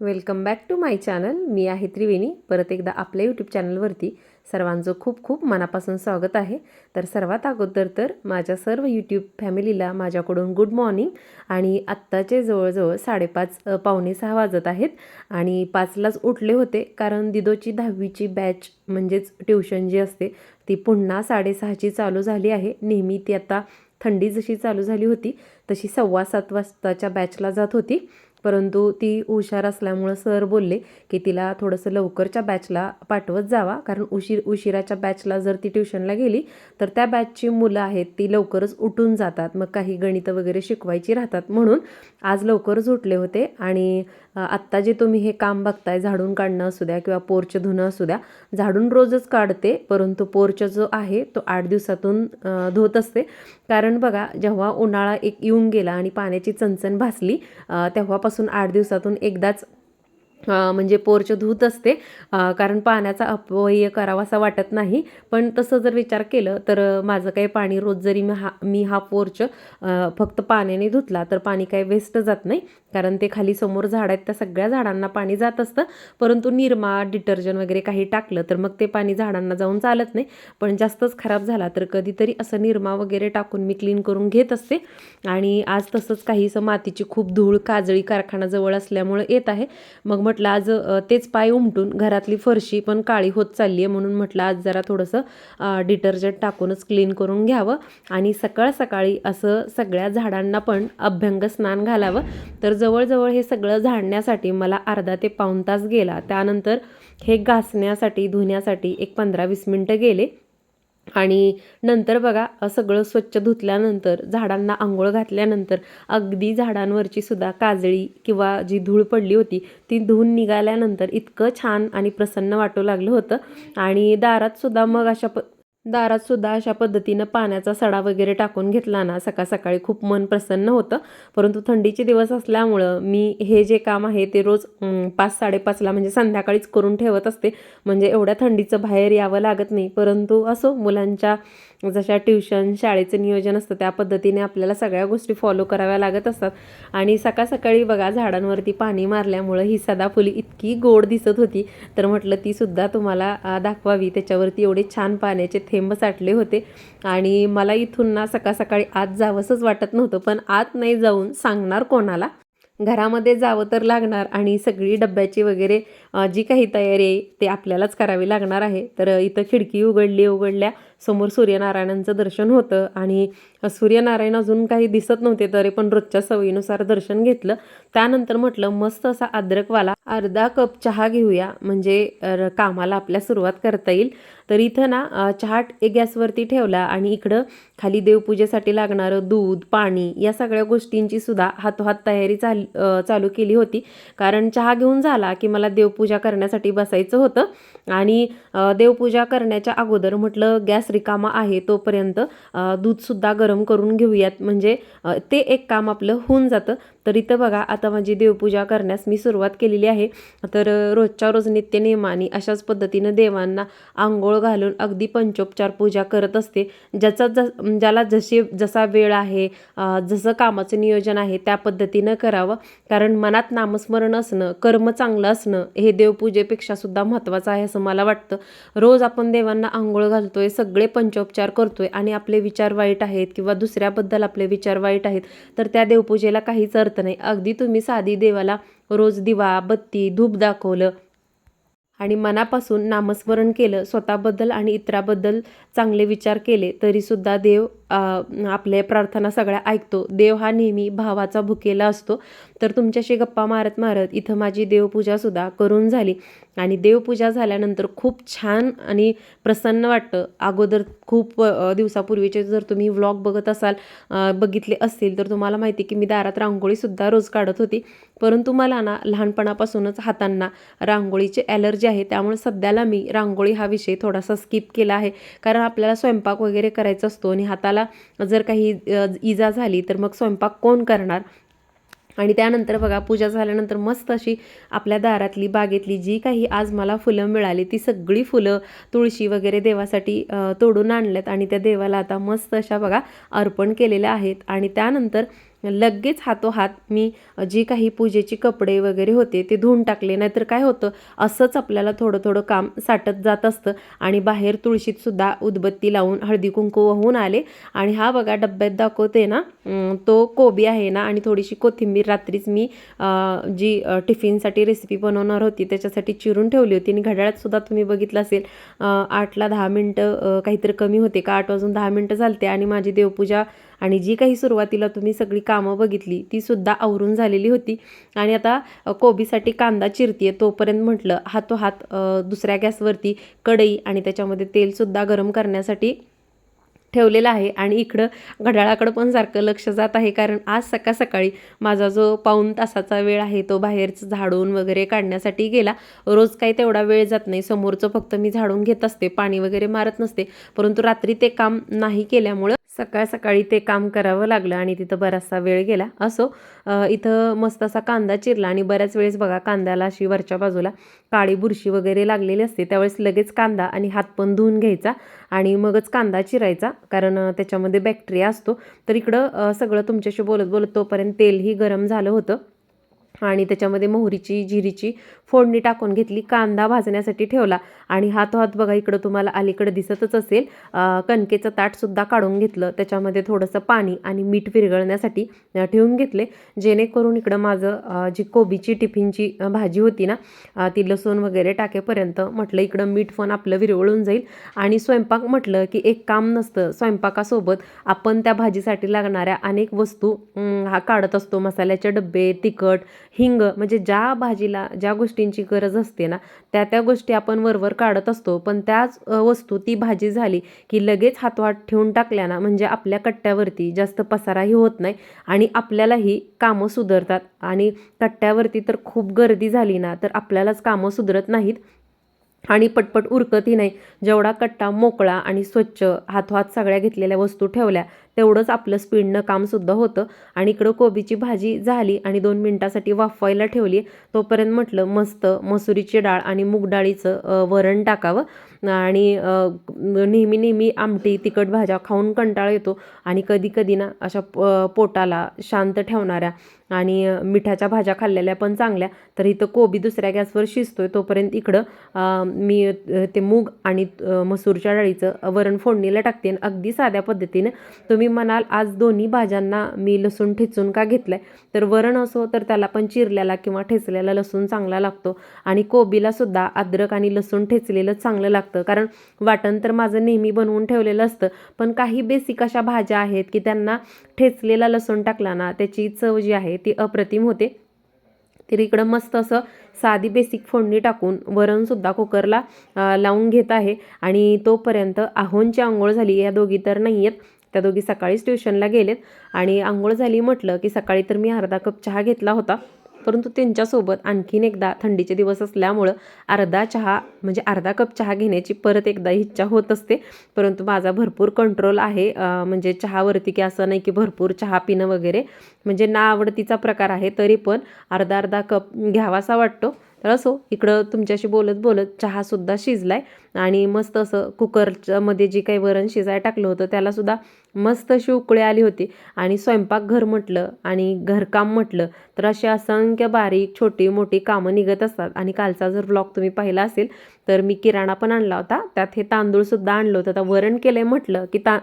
Welcome back to my channel. मी आहे त्रिवेणी. परत एकदा आपल्या यूट्यूब चॅनलवरती सर्वांचं खूप खूप मनापासून स्वागत आहे. तर सर्वात अगोदर तर माझ्या सर्व यूट्यूब फॅमिलीला माझ्याकडून गुड मॉर्निंग आणि आत्ताचे जवळजवळ साडेपाच पावणे सहा वाजत आहेत आणि पाचलाच उठले होते कारण दिदोची दहावीची बॅच म्हणजेच ट्युशन जी असते ती पुन्हा साडेसहाची चालू झाली आहे. नेहमी ती आता थंडी जशी चालू झाली होती तशी सव्वा सात वाजताच्या बॅचला जात होती. परंतु ती हुशार असल्यामुळं सर बोलले की तिला थोडंसं लवकरच्या बॅचला पाठवत जावा. कारण उशीर उशिराच्या बॅचला जर ती ट्युशनला गेली तर त्या बॅचची मुलं आहेत ती लवकरच उठून जातात. मग काही गणितं वगैरे शिकवायची राहतात. म्हणून आज लवकरच उठले होते. आणि आत्ता जे तुम्ही हे काम बघताय झाडून काढणं असू द्या किंवा पोरचं धुणं असू द्या झाडून रोजच काढते. परंतु पोरचं जो आहे तो आठ दिवसातून धुत असते. कारण बघा जेव्हा उन्हाळा एक येऊन गेला आणि पाण्याची चणचण भासली तेव्हापासून आठ दिवसातून एकदाच म्हणजे पोर्च धूत असते. कारण पाण्याचा अपव्यय करावासा वाटत नाही. पण तसं जर विचार केलं तर माझं काही पाणी रोज जरी मी हा मी हा पोर्च फक्त पाण्याने धुतला तर पाणी काही वेस्ट जात नाही. कारण ते खाली समोर झाड आहेत त्या सगळ्या झाडांना पाणी जात असतं. परंतु निरमा डिटर्जंट वगैरे काही टाकलं तर मग ते पाणी झाडांना जाऊन चालत नाही. पण जास्तच खराब झाला तर कधीतरी असं निरमा वगैरे टाकून मी क्लीन करून घेत असते. आणि आज तसंच काहीसं मातीची खूप धूळ काजळी कारखाना जवळ असल्यामुळं येत आहे. मग मग म्हटलं आज तेच पाय उमटून घरातली फरशी पण काळी होत चालली आहे म्हणून म्हटलं आज जरा थोडंसं डिटर्जंट टाकूनच क्लीन करून घ्यावं आणि सकाळ सकाळी असं सगळ्या झाडांना पण अभ्यंग स्नान घालावं. तर जवळजवळ हे सगळं झाडण्यासाठी मला अर्धा ते पाऊण तास गेला. त्यानंतर हे घासण्यासाठी धुण्यासाठी एक पंधरा वीस मिनटं गेले. आणि नंतर बघा सगळं स्वच्छ धुतल्यानंतर झाडांना आंघोळ घातल्यानंतर अगदी झाडांवरची सुद्धा काजळी किंवा जी धूळ पडली होती ती धुवून निघाल्यानंतर इतकं छान आणि प्रसन्न वाटू लागलं होतं. आणि दारात सुद्धा मग अशा प दारात सुद्धा अशा पद्धतीनं पाण्याचा सडा वगैरे टाकून घेतला ना सकाळ सकाळी खूप मन प्रसन्न होतं. परंतु थंडीचे दिवस असल्यामुळं मी हे जे काम आहे ते रोज पाच साडेपाचला म्हणजे संध्याकाळीच करून ठेवत असते. म्हणजे एवढ्या थंडीचं बाहेर यावं लागत नाही. परंतु असो मुलांच्या जशा ट्युशन शाळेचं नियोजन असतं त्या पद्धतीने आपल्याला सगळ्या गोष्टी फॉलो कराव्या लागत असतात. आणि सकाळ सकाळी बघा झाडांवरती पाणी मारल्यामुळं ही सदाफुली इतकी गोड दिसत होती. तर म्हटलं ती सुद्धा तुम्हाला दाखवावी. त्याच्यावरती एवढे छान पाण्याचे थेंब साठले होते. आणि मला इथून ना सकाळ सकाळी आत जावंसंच वाटत नव्हतं पण आत नाही जाऊन सांगणार कोणाला? घरामध्ये जावं तर लागणार आणि सगळी डब्याची वगैरे जी काही तयारी आहे ते आपल्यालाच करावी लागणार आहे. तर इथं खिडकी उघडली उघडल्या समोर सूर्यनारायणांचं दर्शन होतं आणि सूर्यनारायण अजून काही दिसत नव्हते तरी पण रोजच्या सवयीनुसार दर्शन घेतलं. त्यानंतर म्हटलं मस्त असा अद्रकवाला अर्धा कप चहा घेऊया. म्हणजे कामाला आपल्या सुरुवात करता येईल. तर इथं ना चहाट चहा गॅसवरती ठेवला आणि इकडं खाली देवपूजेसाठी लागणारं दूध पाणी या सगळ्या गोष्टींची सुद्धा हातोहात तयारी चाल चालू केली होती. कारण चहा घेऊन झाला की मला देवपूजा करण्यासाठी बसायचं होतं. आणि देवपूजा करण्याच्या अगोदर म्हटलं गॅस रिकामा आहे तोपर्यंत दूधसुद्धा गरम करून घेऊयात. म्हणजे ते एक काम आपलं होऊन जातं. तर इथं बघा आता माझी देवपूजा करण्यास मी सुरुवात केलेली आहे. तर रोजच्या रोज नित्य नियमाने अशाच पद्धतीनं देवांना आंघोळ घालून अगदी पंचोपचार पूजा करत असते. ज्याचा ज ज्याला जशी जसा वेळ आहे जसं कामाचं नियोजन आहे त्या पद्धतीनं करावं. कारण मनात नामस्मरण असणं कर्म चांगलं असणं हे देवपूजेपेक्षा सुद्धा महत्त्वाचं आहे असं मला वाटतं. रोज आपण देवांना आंघोळ घालतोय सगळे पंचोपचार करतोय आणि आपले विचार वाईट आहेत किंवा दुसऱ्याबद्दल आपले विचार वाईट आहेत तर त्या देवपूजेला काहीच अर्थ नाही. अगदी तुम्ही साधी देवाला रोज दिवा बत्ती धूप दाखवलं आणि मनापासून नामस्मरण केलं स्वतःबद्दल आणि इतराबद्दल चांगले विचार केले तरीसुद्धा देव आपले प्रार्थना सगळ्या ऐकतो. देव हा नेहमी भावाचा भुकेला असतो. तर तुमच्याशी गप्पा मारत मारत इथं माझी देवपूजासुद्धा करून झाली. आणि देवपूजा झाल्यानंतर खूप छान आणि प्रसन्न वाटतं. अगोदर खूप दिवसापूर्वीचे जर तुम्ही व्लॉग बघत असाल बघितले असतील तर तुम्हाला माहिती आहे की मी दारात रांगोळीसुद्धा रोज काढत होती. परंतु मला ना लहानपणापासूनच हातांना रांगोळीची ॲलर्जी आहे. त्यामुळे सध्याला मी रांगोळी हा विषय थोडासा स्किप केला आहे. कारण आपल्याला स्वयंपाक वगैरे करायचा असतो आणि हाताला जर काही इजा झाली तर मग स्वयंपाक कोण करणार? आणि त्यानंतर बघा पूजा झाल्यानंतर मस्त अशी आपल्या दारातली बागेतली जी काही आज मला फुलं मिळाली ती सगळी फुलं तुळशी वगैरे देवासाठी तोडून आणल्यात. आणि त्या देवाला आता मस्त अशा बघा अर्पण केलेल्या आहेत. आणि त्यानंतर लगेच हातोहात मी जी काही पूजेची कपडे वगैरे होते ते धुवून टाकले. नाहीतर काय होतं असंच आपल्याला थोडं थोडं काम साठत जात असतं आणि बाहेर तुळशीतसुद्धा उदबत्ती लावून हळदी कुंकू होऊन आले. आणि हा बघा डब्यात दाखवते ना तो कोबी आहे ना आणि थोडीशी कोथिंबीर रात्रीच मी जी टिफिनसाठी रेसिपी बनवणार होती त्याच्यासाठी चिरून ठेवली होती. आणि घड्याळातसुद्धा तुम्ही बघितलं असेल आठला दहा मिनटं काहीतरी कमी होते का? आठ वाजून दहा मिनटं झालते आणि माझी देवपूजा आणि जी काही सुरुवातीला तुम्ही सगळी कामं बघितली ती सुद्धा आवरून झालेली होती. आणि आता कोबीसाठी कांदा चिरतीये तोपर्यंत म्हटलं हातोहात दुसऱ्या गॅसवरती कढई आणि त्याच्यामध्ये तेलसुद्धा गरम करण्यासाठी ठेवलेलं आहे. आणि इकडं घड्याळाकडं पण सारखं लक्ष जात आहे कारण आज सकाळ सकाळी माझा जो पाऊण तासाचा वेळ आहे तो बाहेरचं झाडून वगैरे काढण्यासाठी गेला. रोज काही तेवढा वेळ जात नाही. समोरचं फक्त मी झाडून घेत असते पाणी वगैरे मारत नसते. परंतु रात्री ते काम नाही केल्यामुळं सकाळ सकाळी ते काम करावं लागलं आणि तिथं बराचसा वेळ गेला. असो इथं मस्त असा कांदा चिरला आणि बऱ्याच वेळेस बघा कांद्याला अशी वरच्या बाजूला काळी बुरशी वगैरे लागलेली असते. त्यावेळेस लगेच कांदा आणि हात पण धुवून घ्यायचा आणि मगच कांदा चिरायचा कारण त्याच्यामध्ये बॅक्टेरिया असतो. तर इकडं सगळं तुमच्याशी बोलत बोलत तोपर्यंत तेलही गरम झालं होतं आणि त्याच्यामध्ये मोहरीची जिरीची फोडणी टाकून घेतली कांदा भाजण्यासाठी ठेवला. आणि हातोहात बघा इकडं तुम्हाला अलीकडं दिसतच असेल. कणकेचं ताटसुद्धा काढून घेतलं. त्याच्यामध्ये थोडंसं पाणी आणि मीठ विरघळण्यासाठी ठेवून घेतले. जेणेकरून इकडं माझं जी कोबीची टिफिनची भाजी होती ना ती लसूण वगैरे टाकेपर्यंत म्हटलं इकडं मीठ पण आपलं विरवळून जाईल. आणि स्वयंपाक म्हटलं की एक काम नसतं स्वयंपाकासोबत आपण त्या भाजीसाठी लागणाऱ्या अनेक वस्तू हा काढत असतो. मसाल्याचे डबे तिखट हिंग म्हणजे ज्या भाजीला ज्या गोष्टी गोष्टींची गरज असते ना त्या त्या गोष्टी आपण वरवर काढत असतो. पण त्याच वस्तू ती भाजी झाली की लगेच हातवाट ठेवून टाकल्या ना म्हणजे आपल्या कट्ट्यावरती जास्त पसाराही होत नाही आणि आपल्यालाही कामं सुधारतात. आणि कट्ट्यावरती तर खूप गर्दी झाली ना तर आपल्यालाच कामं सुधरत नाहीत आणि पटपट उरकतही नाही. जेवढा कट्टा मोकळा आणि स्वच्छ हातोहात सगळ्या घेतलेल्या वस्तू ठेवल्या तेवढंच आपलं स्पीडनं कामसुद्धा होतं. आणि इकडं कोबीची भाजी झाली आणि दोन मिनटासाठी वाफवायला ठेवली. तोपर्यंत म्हटलं मस्त मसुरीची डाळ आणि मूग डाळीचं वरण टाकावं. आणि नेहमी नेहमी आमटी तिखट भाज्या खाऊन कंटाळा येतो. आणि कधी कधी ना अशा प- पोटाला शांत ठेवणाऱ्या आणि मिठाच्या भाज्या खाल्लेल्या पण चांगल्या. तर इथं कोबी दुसऱ्या गॅसवर शिजतोय. तोपर्यंत इकडं मी ते मूग आणि मसूरच्या डाळीचं वरण फोडणीला टाकते. आणि अगदी साध्या पद्धतीने. तुम्ही म्हणाल आज दोन्ही भाज्यांना मी लसूण ठेचून का घेतलं आहे तर वरण असो तर त्याला पण चिरलेला किंवा ठेचलेला लसूण चांगला लागतो. आणि कोबीलासुद्धा अद्रक आणि लसूण ठेचलेलं चांगलं लागतं. कारण वाटण तर माझं नेहमी बनवून ठेवलेलं असतं. पण काही बेसिक अशा भाज्या आहेत की त्यांना ठेचलेला लसूण टाकला ना त्याची चव जी आहे ती अप्रतिम होते. तर इकडं मस्त असं साधी बेसिक फोडणी टाकून वरणसुद्धा कुकरला लावून घेत आहे. आणि तोपर्यंत आहोंची आंघोळ झाली या दोघी तर नाही आहेत त्या दोघी सकाळीच ट्युशनला गेलेत आणि आंघोळ झाली म्हटलं की सकाळी तर मी अर्धा कप चहा घेतला होता परंतु त्यांच्यासोबत आणखीन एकदा थंडीचे दिवस असल्यामुळं अर्धा चहा म्हणजे अर्धा कप चहा घेण्याची परत एकदा इच्छा होत असते. परंतु माझा भरपूर कंट्रोल आहे म्हणजे चहावरती की असं नाही की भरपूर चहा पिणं वगैरे म्हणजे ना आवडतीचा प्रकार आहे तरी पण अर्धा अर्धा कप घ्यावासा वाटतो. तर असो इकडं तुमच्याशी बोलत बोलत चहासुद्धा शिजलाय आणि मस्त असं कुकरच्यामध्ये जे काही वरण शिजाय टाकलं होतं त्यालासुद्धा मस्त अशी उकळी आली होती. आणि स्वयंपाकघर म्हटलं आणि घरकाम म्हटलं तर अशी असंख्य बारीक छोटी मोठी कामं निघत असतात. आणि कालचा जर ब्लॉग तुम्ही पाहिला असेल तर मी किराणा पण आणला होता. त्यात हे तांदूळसुद्धा आणलं होतं. आता वरण केलं आहे म्हटलं की ता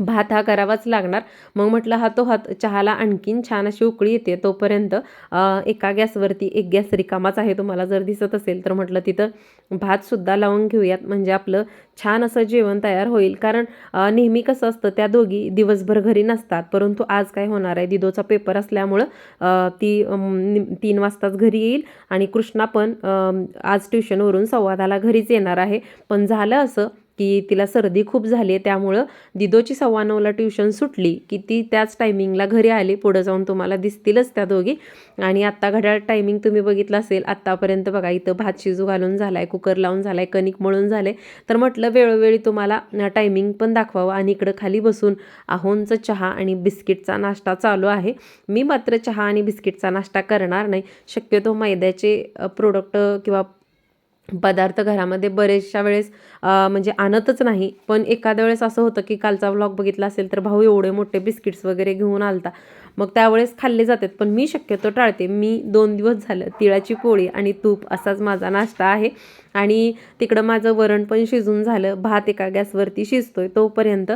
भात हा करावाच लागणार. मग म्हटलं हा तो हात चहाला आणखीन छान अशी उकळी येते. तोपर्यंत एका गॅसवरती एक गॅस रिकामाच आहे. तुम्हाला जर दिसत असेल तर म्हटलं तिथं भातसुद्धा लावून घेऊयात. म्हणजे आपलं छान असं जेवण तयार होईल. कारण नेहमी कसं असतं त्या दोघी दिवसभर घरी नसतात. परंतु आज काय होणार आहे? दिदोचा पेपर असल्यामुळं ती तीन वाजताच घरी येईल. आणि कृष्णा पण आज ट्युशनवरून संवादाला घरीच येणार आहे. पण झालं असं की तिला सर्दी खूप झाली आहे त्यामुळं दिदोची सव्वा नऊला ट्युशन सुटली की ती त्याच टायमिंगला घरी आली. पुढं जाऊन तुम्हाला दिसतीलच त्या दोघी. आणि आत्ता घड्याळ टायमिंग तुम्ही बघितलं असेल आत्तापर्यंत बघा इथं भात शिजू घालून झाला आहे कुकर लावून झाला आहे कणिक मळून झाले तर म्हटलं वेळोवेळी तुम्हाला टायमिंग पण दाखवावं आणि इकडं खाली बसून आहोंचं चहा आणि बिस्किटचा नाश्ता चालू आहे. मी मात्र चहा आणि बिस्किटचा नाश्ता करणार नाही. शक्यतो मैद्याचे प्रोडक्ट किंवा पदार्थ घरामध्ये बरेचशा वेळेस म्हणजे आणतच नाही. पण एखाद्या वेळेस असं होतं की कालचा व्लॉग बघितला असेल तर भाऊ एवढे मोठे बिस्किट्स वगैरे घेऊन आलता. मग त्यावेळेस खाल्ले जातात. पण मी शक्यतो टाळते. मी दोन दिवस झालं तिळाची पोळी आणि तूप असाच माझा नाश्ता आहे. आणि तिकडं माझं वरण पण शिजून झालं. भात एका गॅसवरती शिजतोय तोपर्यंत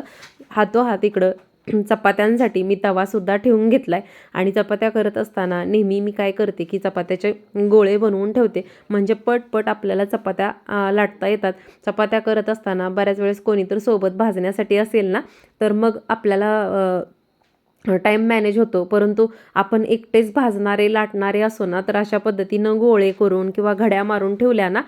हातोहात इकडं चपात्यांसाठी मी तवासुद्धा ठेवून घेतला आहे आणि चपात्या करत असताना नेहमी मी काय करते की चपात्याचे गोळे बनवून ठेवते. म्हणजे पटपट आपल्याला चपात्या लाटता येतात. चपात्या करत असताना बऱ्याच वेळेस कोणी तर सोबत भाजण्यासाठी असेल ना तर मग आपल्याला टाईम मॅनेज होतो. परंतु आपण एकटेच भाजणारे लाटणारे असो ना तर अशा पद्धतीनं गोळे करून किंवा घड्या मारून ठेवल्या ना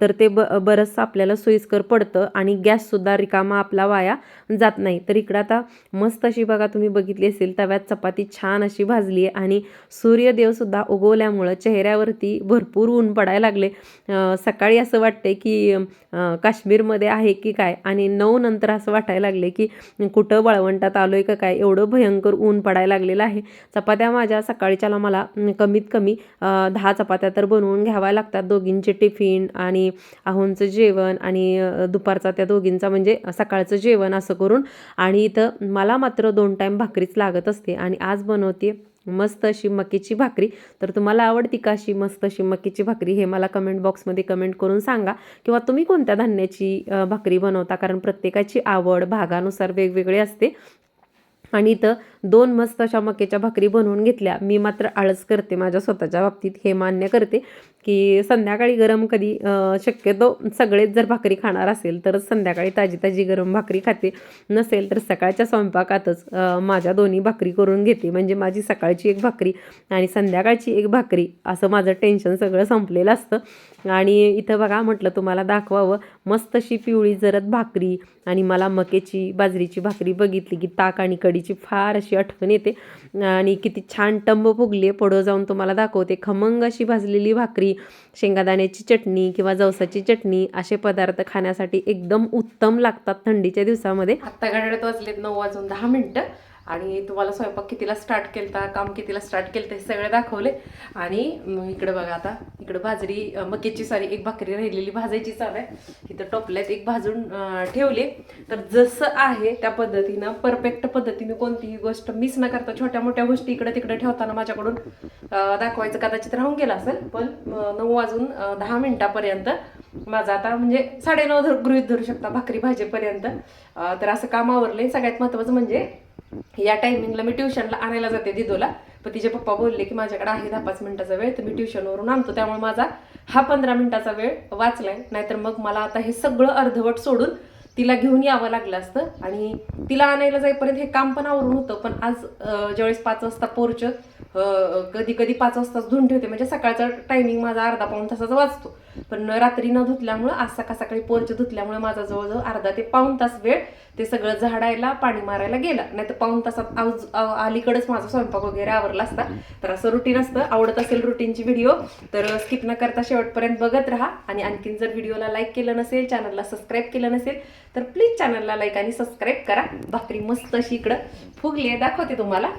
तर ते ब बरंचसं आपल्याला सोयीस्कर पडतं आणि गॅससुद्धा रिकामा आपला वाया जात नाही. तर इकडं आता मस्त अशी बघा तुम्ही बघितली असेल तव्यात चपाती छान अशी भाजली आहे आणि सूर्यदेवसुद्धा उगवल्यामुळं चेहऱ्यावरती भरपूर ऊन पडायला लागले. सकाळी असं वाटते की काश्मीरमध्ये आहे की काय? आणि नऊ नंतर असं वाटायला लागले की कुठं वाळवंटात आहे का काय? एवढं भयंकर ऊन पडायला लागलेलं आहे. चपात्या माझ्या सकाळच्याला मला कमीत कमी दहा चपात्या तर बनवून घ्याव्या लागतात. दोघींचे टिफिन आणि आहोंचं जेवण आणि दुपारचा त्या दोघींचा म्हणजे सकाळचं जेवण असं करून. आणि इथं मला मात्र दोन टाईम भाकरीच लागत असते आणि आज बनवते मस्त अशी मकीची भाकरी. तर तुम्हाला आवडती का अशी मस्त अशी मकीची भाकरी हे मला कमेंट बॉक्समध्ये कमेंट करून सांगा. किंवा तुम्ही कोणत्या धान्याची भाकरी बनवता? कारण प्रत्येकाची आवड भागानुसार वेगवेगळी असते. आणि इथं दोन मस्त अशा मक्याच्या भाकरी बनवून घेतल्या. मी मात्र आळस करते माझ्या स्वतःच्या बाबतीत. हे मान्य करते की संध्याकाळी गरम कधी शक्यतो सगळेच जर भाकरी खाणार असेल तर संध्याकाळी ताजी ताजी गरम भाकरी खाते. नसेल तर सकाळच्या स्वयंपाकातच माझ्या दोन्ही भाकरी करून घेते. म्हणजे माझी सकाळची एक भाकरी आणि संध्याकाळची एक भाकरी असं माझं टेन्शन सगळं संपलेलं असतं. आणि इथं बघा म्हटलं तुम्हाला दाखवावं मस्त अशी पिवळी जरत भाकरी आणि मला मकेची बाजरीची भाकरी बघितली की ताक आणि कढीची फार अशी आठवण येते. आणि किती छान टंब फुगली आहे. पुढं जाऊन तुम्हाला दाखवते. खमंग अशी भाजलेली भाकरी शेंगादाण्याची चटणी किंवा जवसाची चटणी असे पदार्थ खाण्यासाठी एकदम उत्तम लागतात थंडीच्या दिवसामध्ये. आत्ता घड्याळात वाजलेत नऊ वाजून दहा मिनटं. आणि तुम्हाला स्वयंपाक कितीला स्टार्ट केलता काम कितीला स्टार्ट केलं हे सगळे दाखवले. आणि इकडं बघा आता इकडं बाजरी मकेची सारी एक भाकरी राहिलेली भाजायची चालू आहे. इथं टोपल्यात एक भाजून ठेवले. तर जसं आहे त्या पद्धतीनं परफेक्ट पद्धतीने कोणतीही गोष्ट मिस न करता छोट्या मोठ्या गोष्टी इकडं तिकडे ठेवताना माझ्याकडून दाखवायचं कदाचित राहून गेलं असेल पण नऊ वाजून दहा मिनिटापर्यंत माझं आता म्हणजे साडेनऊ धर गृहित धरू शकता भाकरी भाजेपर्यंत. तर असं काम आवरले सगळ्यात महत्त्वाचं म्हणजे या टायमिंगला मी ट्युशनला आणायला जाते दिदोला. पण तिचे पप्पा बोलले की माझ्याकडे आहे दहा पाच मिनिटाचा वेळ तर मी ट्युशनवरून आणतो. त्यामुळे माझा हा पंधरा मिनिटाचा वेळ वाचलाय. नाहीतर मग मला आता हे सगळं अर्धवट सोडून तिला घेऊन यावं लागलं असतं. आणि तिला आणायला जाईपर्यंत हे काम पण आवरून होतं. पण आज ज्यावेळेस पाच वाजता पोर्च कधी कधी पाच वाजताच धुवून ठेवते. म्हणजे सकाळचा टायमिंग माझा अर्धा पाऊण तासाचा वाचतो. पण रात्री न धुतल्यामुळं आज सकाळ सकाळी पोरच धुतल्यामुळे माझा जवळजवळ अर्धा ते पाऊण तास वेळ ते सगळं झाडायला पाणी मारायला गेला. नाही तर पाऊण तासात आऊज अलीकडंच अलीकडेच माझा स्वयंपाक वगैरे आवरला असता. तर असं रुटीन असतं. आवडत असेल रुटीनची व्हिडिओ तर स्किप न करता शेवटपर्यंत बघत राहा. आणि आणखीन जर व्हिडिओला लाईक केलं नसेल चॅनलला सबस्क्राईब केलं नसेल तर प्लीज चॅनलला लाईक आणि सबस्क्राईब करा. भाकरी मस्त अशी इकडं फुगली आहे. दाखवते तुम्हाला.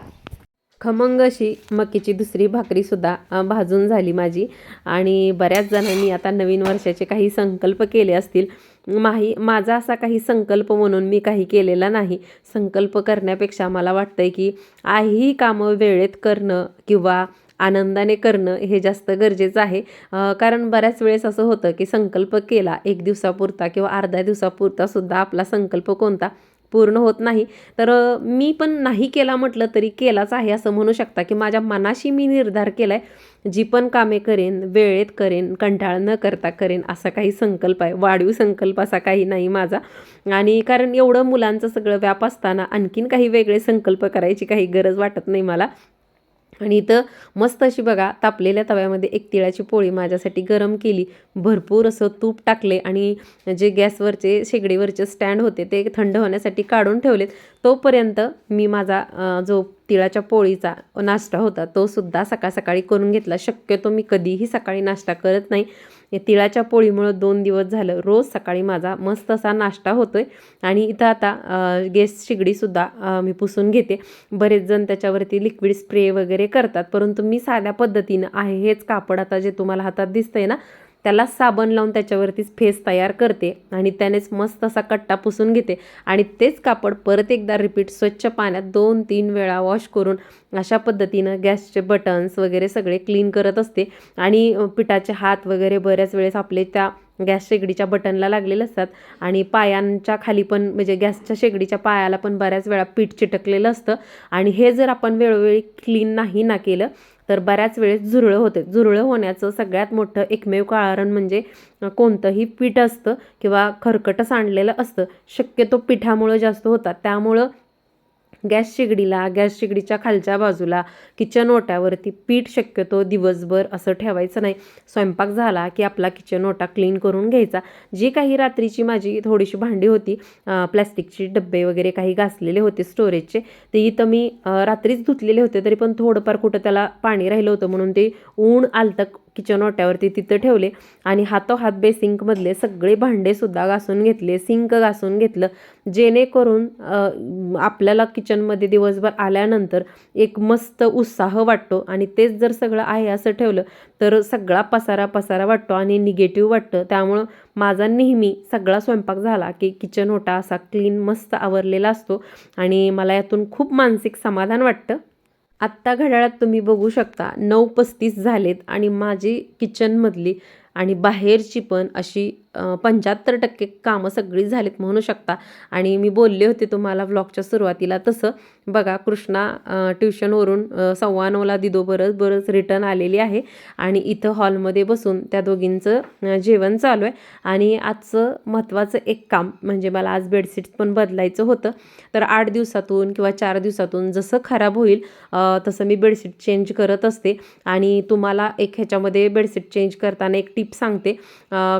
खमंग अशी मकीची दुसरी भाकरीसुद्धा भाजून झाली माझी. आणि बऱ्याच जणांनी आता नवीन वर्षाचे काही संकल्प केले असतील. माही माझा असा काही संकल्प म्हणून मी काही केलेला नाही. संकल्प करण्यापेक्षा मला वाटतं आहे की ही कामं वेळेत करणं किंवा आनंदाने करणं हे जास्त गरजेचं आहे. कारण बऱ्याच वेळेस असं होतं की संकल्प केला एक दिवसापुरता किंवा अर्ध्या दिवसापुरता सुद्धा आपला संकल्प कोणता? पूर्ण होत नाही. तर मी पण नाही केला म्हटलं तरी केलाच आहे असं म्हणू शकता की माझ्या मनाशी मी निर्धार केला आहे जी पण कामे करेन वेळेत करेन कंटाळ न करता करेन असा काही संकल्प आहे. वाढीव संकल्प असा काही नाही माझा. आणि कारण एवढं मुलांचं सगळं व्याप असताना आणखीन काही वेगळे संकल्प करायची काही गरज वाटत नाही मला. आणि इथं मस्त अशी बघा तापलेल्या तव्यामध्ये एक तिळाची पोळी माझ्यासाठी गरम केली. भरपूर असं तूप टाकले आणि जे गॅसवरचे शेगडीवरचे स्टँड होते ते थंड होण्यासाठी काढून ठेवलेत. तोपर्यंत मी माझा जो तिळाच्या पोळीचा नाश्ता होता तो सुद्धा सकाळ सकाळी करून घेतला. शक्यतो मी कधीही सकाळी नाश्ता करत नाही. या तिळाच्या पोळीमुळं दोन दिवस झालं. रोज सकाळी माझा मस्त असा नाश्ता होतो आहे आणि इथं आता गॅस शिगडीसुद्धा मी पुसून घेते. बरेच जण त्याच्यावरती लिक्विड स्प्रे वगैरे करतात. परंतु मी साध्या पद्धतीनं आहे. हेच कापड आता जे तुम्हाला हातात दिसतंय ना त्याला साबण लावून त्याच्यावरतीच फेस तयार करते आणि त्यानेच मस्त असा कट्टा पुसून घेते. आणि तेच कापड परत एकदा रिपीट स्वच्छ पाण्यात दोन तीन वेळा वॉश करून अशा पद्धतीनं गॅसचे बटन्स वगैरे सगळे क्लीन करत असते. आणि पिठाचे हात वगैरे बऱ्याच वेळेस आपले त्या गॅस शेगडीच्या बटनला लागलेले असतात. आणि पायांच्या खाली पण म्हणजे गॅसच्या शेगडीच्या पायाला पण बऱ्याच वेळा पीठ चिटकलेलं असतं. आणि हे जर आपण वेळोवेळी क्लीन नाही ना केलं तर बऱ्याच वेळेस झुरळं होते. झुरळं होण्याचं सगळ्यात मोठं एकमेव कारण म्हणजे कोणतंही पीठ असतं किंवा खरकटं सांडलेलं असतं शक्यतो पिठामुळं जास्त होतात. त्यामुळं गॅस शेगडीला गॅस शेगडीच्या खालच्या बाजूला किचन ओट्यावरती पीठ शक्यतो दिवसभर असं ठेवायचं नाही. स्वयंपाक झाला की आपला किचन ओटा क्लीन करून घ्यायचा. जी काही रात्रीची माझी थोडीशी भांडी होती प्लॅस्टिकची डब्बे वगैरे काही घासलेले होते स्टोरेजचे ते इथं मी रात्रीच धुतलेले होते तरी पण थोडंफार कुठं त्याला पाणी राहिलं होतं म्हणून ते ऊन आलतं किचन ओट्यावरती तिथं ठेवले आणि हातोहात बेसिंकमधले सगळे भांडेसुद्धा घासून घेतले सिंक घासून घेतलं. जेणेकरून आपल्याला किचनमध्ये दिवसभर आल्यानंतर एक मस्त उत्साह वाटतो आणि तेच जर सगळं आहे असं ठेवलं तर सगळा पसारा पसारा वाटतो आणि निगेटिव्ह वाटतं. त्यामुळं माझा नेहमी सगळा स्वयंपाक झाला की किचन ओटा असा क्लीन मस्त आवरलेला असतो आणि मला यातून खूप मानसिक समाधान वाटतं. आत्ता घड्याळात तुम्ही बघू शकता नऊ पस्तीस झालेत आणि माझी किचनमधली आणि बाहेरची पण अशी पंच्याहत्तर टक्के कामं सगळी झालीत म्हणू शकता. आणि मी बोलले होते तुम्हाला व्लॉगच्या सुरुवातीला तसं बघा कृष्णा ट्युशनवरून सव्वा नऊला दिदो बरंच बरंच रिटर्न आलेली आहे. आणि इथं हॉलमध्ये बसून त्या दोघींचं जेवण चालू आहे. आणि आजचं महत्त्वाचं एक काम म्हणजे मला आज बेडशीट पण बदलायचं होतं. तर आठ दिवसातून किंवा चार दिवसातून जसं खराब होईल तसं मी बेडशीट चेंज करत असते. आणि तुम्हाला एक ह्याच्यामध्ये बेडशीट चेंज करताना एक टिप सांगते.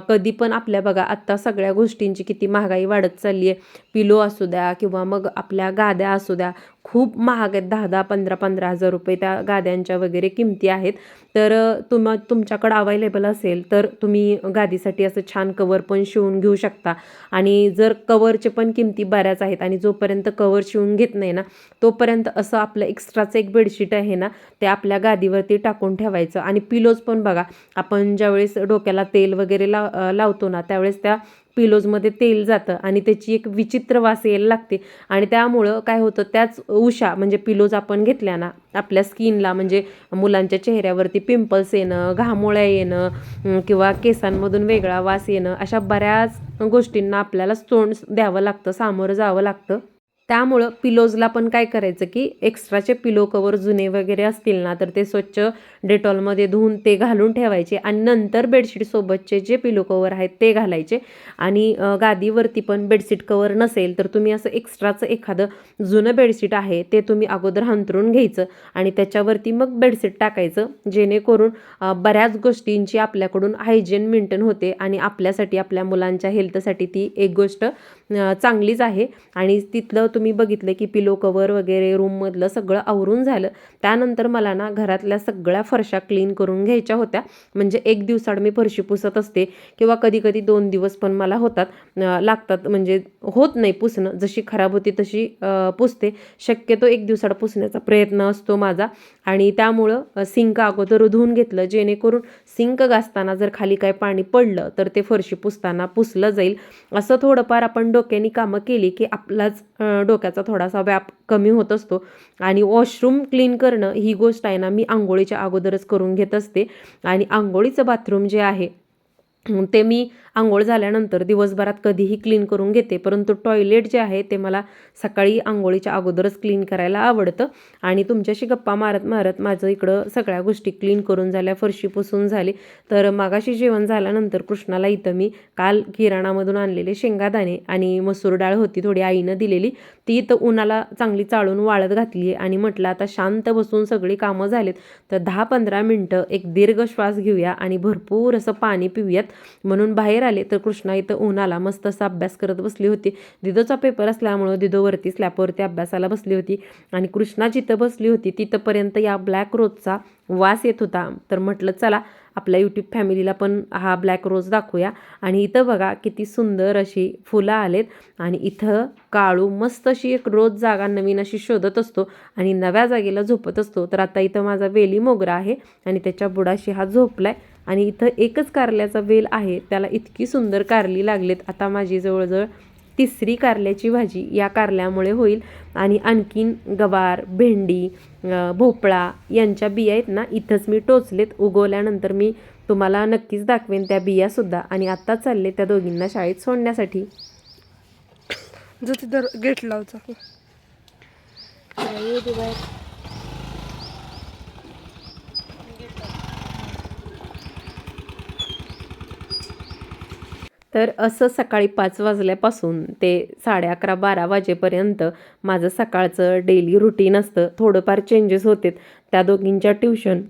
कधी पण आप आपल्या बघा आत्ता सगळ्या गोष्टींची किती महागाई वाढत चालली आहे पिलो असू द्या किंवा मग आपल्या गाद्या असू द्या खूप महाग आहेत. दहा दहा पंधरा पंधरा हजार रुपये त्या गाद्यांच्या वगैरे किमती आहेत. तर तुम तुमच्याकडं अवेलेबल असेल तर तुम्ही गादीसाठी असं छान कवर पण शिवून घेऊ शकता. आणि जर कवरचे पण किमती बऱ्याच आहेत आणि जोपर्यंत कवर शिवून घेत नाही ना तोपर्यंत असं आपलं एक्स्ट्राचं एक बेडशीट आहे ना ते आपल्या गादीवरती टाकून ठेवायचं. आणि पिलोज पण बघा आपण ज्यावेळेस डोक्याला तेल वगैरे लाव लावतो ना त्यावेळेस त्या पिलोजमध्ये तेल जातं आणि त्याची एक विचित्र वास यायला लागते. आणि त्यामुळं काय होतं त्याच उषा म्हणजे पिलोज आपण घेतल्या ना आपल्या स्किनला म्हणजे मुलांच्या चेहऱ्यावरती पिंपल्स येणं घामोळ्या येणं किंवा केसांमधून वेगळा वास येणं अशा बऱ्याच गोष्टींना आपल्याला तोंड द्यावं लागतं सामोरं जावं लागतं. त्यामुळं पिलोजला पण काय करायचं की एक्स्ट्राचे पिलो कवर जुने वगैरे असतील ना तर ते स्वच्छ डेटॉलमध्ये धुवून ते घालून ठेवायचे आणि नंतर बेडशीटसोबतचे जे पिलो कवर आहेत ते घालायचे. आणि गादीवरती पण बेडशीट कवर नसेल तर तुम्ही असं एक्स्ट्राचं एखादं जुनं बेडशीट आहे ते तुम्ही अगोदर हंतरून घ्यायचं आणि त्याच्यावरती मग बेडशीट टाकायचं जेणेकरून बऱ्याच गोष्टींची आपल्याकडून हायजीन मेंटेन होते आणि आपल्यासाठी आपल्या मुलांच्या हेल्थसाठी ती एक गोष्ट चांगलीच आहे. आणि तिथलं तुम्ही बघितलं की पिलो कवर वगैरे रूममधलं सगळं आवरून झालं. त्यानंतर मला ना घरातल्या सगळ्या फरशा क्लीन करून घ्यायच्या होत्या. म्हणजे एक दिवसाड मी फरशी पुसत असते किंवा कधी कधी दोन दिवस पण मला होतात. लागतात म्हणजे होत नाही पुसणं. जशी खराब होती तशी पुसते. शक्यतो एक दिवसाड पुसण्याचा प्रयत्न असतो माझा. आणि त्यामुळं सिंक अगोदर धुवून घेतलं. जेणेकरून सिंक घासताना जर खाली काय पाणी पडलं तर ते फरशी पुसताना पुसलं जाईल. असं थोडंफार आपण डोक्याने कामं केली की आपलाच डोक्याचा थोडासा व्याप कमी होत असतो. आणि वॉशरूम क्लीन करणं ही गोष्ट आहे ना मी आंघोळीच्या अगोदरच करून घेत असते. आणि आंघोळीचं बाथरूम जे आहे ते मी आंघोळ झाल्यानंतर दिवसभरात कधीही क्लीन करून घेते. परंतु टॉयलेट जे आहे ते मला सकाळी आंघोळीच्या अगोदरच क्लीन करायला आवडतं. आणि तुमच्याशी गप्पा मारत मारत माझं इकडं सगळ्या गोष्टी क्लीन करून झाल्या फरशी पुसून झाली. तर मागाशी जेवण झाल्यानंतर कृष्णाला इथं मी काल किराणामधून आणलेले शेंगादाणे आणि मसूर डाळ होती थोडी आईनं दिलेली. ती इथं उन्हाला चांगली चाळून वाळत घातली आणि म्हटलं आता शांत बसून सगळी कामं झालीत तर दहा पंधरा मिनटं एक दीर्घ श्वास घेऊया आणि भरपूर असं पाणी पिऊयात. म्हणून बाहेर आले तर कृष्णा इथं उन्हाला मस्त असा अभ्यास करत बसली होती. दिदोचा पेपर असल्यामुळं दिदोवरती स्लॅपवरती अभ्यासाला बसली होती. आणि कृष्णा जिथं बसली होती तिथंपर्यंत या ब्लॅक रोजचा वास येत होता. तर म्हटलं चला आपल्या यूट्यूब फॅमिलीला पण हा ब्लॅक रोज दाखवूया. आणि इथं बघा किती सुंदर अशी फुलं आलेत. आणि इथं काळू मस्त अशी एक रोज जागा नवीन अशी शोधत असतो आणि नव्या जागेला झोपत असतो. तर आता इथं माझा वेली मोगरा आहे आणि त्याच्या बुडाशी हा झोपलाय. आणि इथं एकच कारल्याचा वेल आहे. त्याला इतकी सुंदर कारली लागलेत. आता माझी जवळजवळ तिसरी कारल्याची भाजी या कारल्यामुळे होईल. आणि आणखीन गवार भेंडी भोपळा यांच्या बिया आहेत ना इथंच मी टोचलेत. उगवल्यानंतर मी तुम्हाला नक्कीच दाखवेन त्या बियासुद्धा आणि आत्ता चालले त्या दोघींना शाळेत सोडण्यासाठी. जो तिथं गेट लावचा तर असं सकाळी पाच वाजल्यापासून ते साडे अकरा बारा वाजेपर्यंत माझं सकाळचं डेली रुटीन असतं. थोडंफार चेंजेस होते त्या दोघींच्या ट्युशन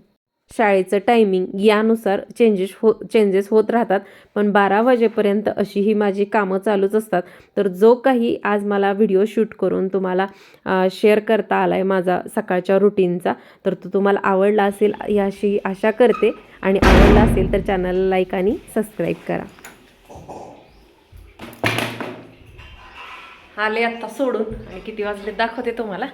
शाळेचं टायमिंग यानुसार चेंजेस हो चेंजेस होत राहतात. पण बारा वाजेपर्यंत अशी ही माझी कामं चालूच असतात. तर जो काही आज मला व्हिडिओ शूट करून तुम्हाला शेअर करता आला आहे माझा सकाळच्या रुटीनचा तर तो तुम्हाला आवडला असेल याशी आशा करते. आणि आवडला असेल तर चॅनलला लाईक आणि सबस्क्राईब करा. आले आत्ता सोडून. आणि किती वाजले दाखवते तुम्हाला.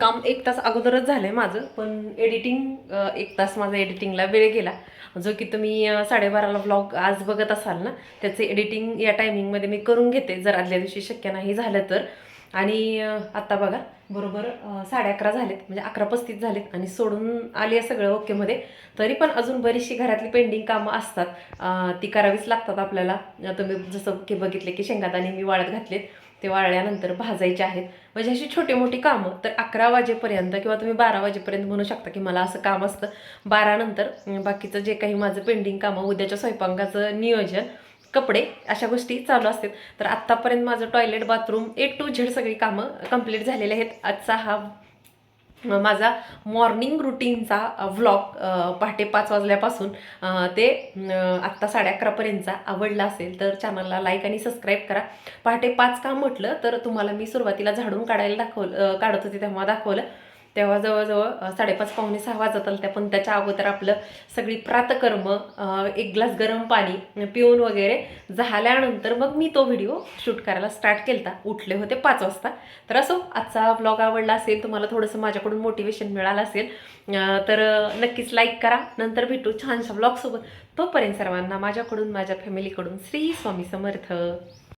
काम एक तास अगोदरच झालं आहे माझं पण एडिटिंग एक तास माझा एडिटिंगला वेळ गेला. जो की तुम्ही साडेबाराला ब्लॉग आज बघत असाल ना त्याचे एडिटिंग या टायमिंगमध्ये मी करून घेते. जर आदल्या दिवशी शक्य नाही झालं तर. आणि आत्ता बघा बरोबर साडे अकरा झालेत म्हणजे अकरा पस्तीस झालेत. आणि सोडून आली आहे सगळं ओकेमध्ये तरी पण अजून बरीचशी घरातली पेंडिंग कामं असतात. ती करावीच लागतात आपल्याला. तुम्ही जसं की बघितले की शेंगादाणे मी वाळत घातलेत. ते वाळल्यानंतर भाजायचे आहेत. म्हणजे अशी छोटी मोठी कामं तर अकरा वाजेपर्यंत किंवा तुम्ही बारा वाजेपर्यंत म्हणू शकता की मला असं काम असतं. बारानंतर बाकीचं जे काही माझं पेंडिंग कामं उद्याच्या स्वयंपाकाचं नियोजन कपडे अशा गोष्टी चालू असतात तर आत्तापर्यंत माझं toilet bathroom A to Z सगळी कामं कंप्लीट झालेली आहेत. आजचा हा माझा मॉर्निंग रुटीनचा व्लॉग पहाटे पाच वाजल्यापासून ते आत्ता साडे अकरापर्यंतचा आवडला असेल तर चॅनलला लाईक आणि सबस्क्राईब करा. पहाटे पाच का म्हटलं तर तुम्हाला मी सुरुवातीला झाडून काढायला दाखवलं काढत होते तेव्हा दाखवलं. तेव्हा जवळजवळ साडेपाच पावणे सहा वाजत आलं त्या पण त्याच्या अगोदर आपलं सगळी प्रातकर्म एक ग्लास गरम पाणी पिऊन वगैरे झाल्यानंतर मग मी तो व्हिडिओ शूट करायला स्टार्ट केलता. उठले होते पाच वाजता. तर असो आजचा ब्लॉग आवडला असेल तुम्हाला थोडंसं माझ्याकडून मोटिवेशन मिळालं असेल तर नक्कीच लाईक करा. नंतर भेटू छानशा ब्लॉगसोबत तोपर्यंत सर्वांना माझ्याकडून माझ्या फॅमिलीकडून श्री स्वामी समर्थ.